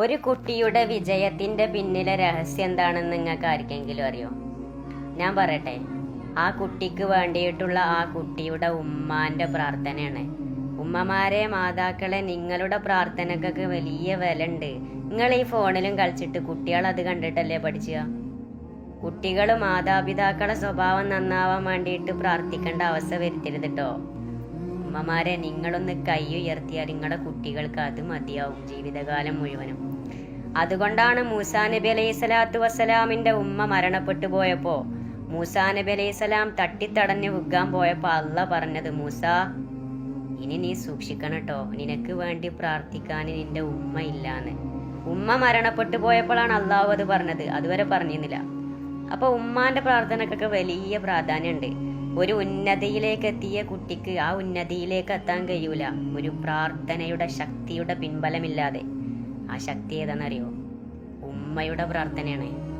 ഒരു കുട്ടിയുടെ വിജയത്തിന്റെ പിന്നിലെ രഹസ്യം എന്താണെന്ന് നിങ്ങൾക്ക് ആർക്കെങ്കിലും അറിയോ? ഞാൻ പറയട്ടെ. ആ കുട്ടിക്ക് വേണ്ടിയിട്ടുള്ള ആ കുട്ടിയുടെ ഉമ്മാന്റെ പ്രാർത്ഥനയാണ്. ഉമ്മമാരെ മാതാക്കളെ നിങ്ങളുടെ പ്രാർത്ഥനക്കൊക്കെ വലിയ വില ഉണ്ട് നിങ്ങൾ ഈ ഫോണിലും കളിച്ചിട്ട് കുട്ടികൾ അത് കണ്ടിട്ടല്ലേ പഠിച്ചുക? കുട്ടികൾ മാതാപിതാക്കളെ സ്വഭാവം നന്നാവാൻ വേണ്ടിയിട്ട് പ്രാർത്ഥിക്കേണ്ട അവസ്ഥ വരുത്തരുത് കേട്ടോ ഉമ്മമാരെ നിങ്ങളൊന്ന് കൈ ഉയർത്തിയാൽ നിങ്ങളുടെ കുട്ടികൾക്ക് അത് മതിയാവും ജീവിതകാലം മുഴുവനും. അതുകൊണ്ടാണ് മൂസാ നബി അലൈഹി സ്വലാത്തു വസ്സലാമിന്റെ ഉമ്മ മരണപ്പെട്ടു പോയപ്പോ മൂസാ നബി അലൈഹി സ്വലാം തട്ടിത്തടഞ്ഞ് വിൽക്കാൻ പോയപ്പോ അല്ല പറഞ്ഞത് മൂസ ഇനി നീ സൂക്ഷിക്കണം കേട്ടോ നിനക്ക് വേണ്ടി പ്രാർത്ഥിക്കാൻ നിന്റെ ഉമ്മ ഇല്ലാന്ന്. ഉമ്മ മരണപ്പെട്ടു പോയപ്പോഴാണ് അള്ളാഹു അത് പറഞ്ഞത്. അതുവരെ പറഞ്ഞിരുന്നില്ല. അപ്പൊ ഉമ്മാന്റെ പ്രാർത്ഥനക്കൊക്കെ വലിയ പ്രാധാന്യമുണ്ട്. ഒരു ഉന്നതിയിലേക്ക് എത്തിയ കുട്ടിക്ക് ആ ഉന്നതിയിലേക്ക് എത്താൻ കഴിയൂല. ഒരു പ്രാർത്ഥനയുടെ ശക്തിയുടെ പിൻബലമില്ലാതെ. ആ ശക്തി ഏതാണെന്നറിയോ? ഉമ്മയുടെ പ്രാർത്ഥനയാണ്.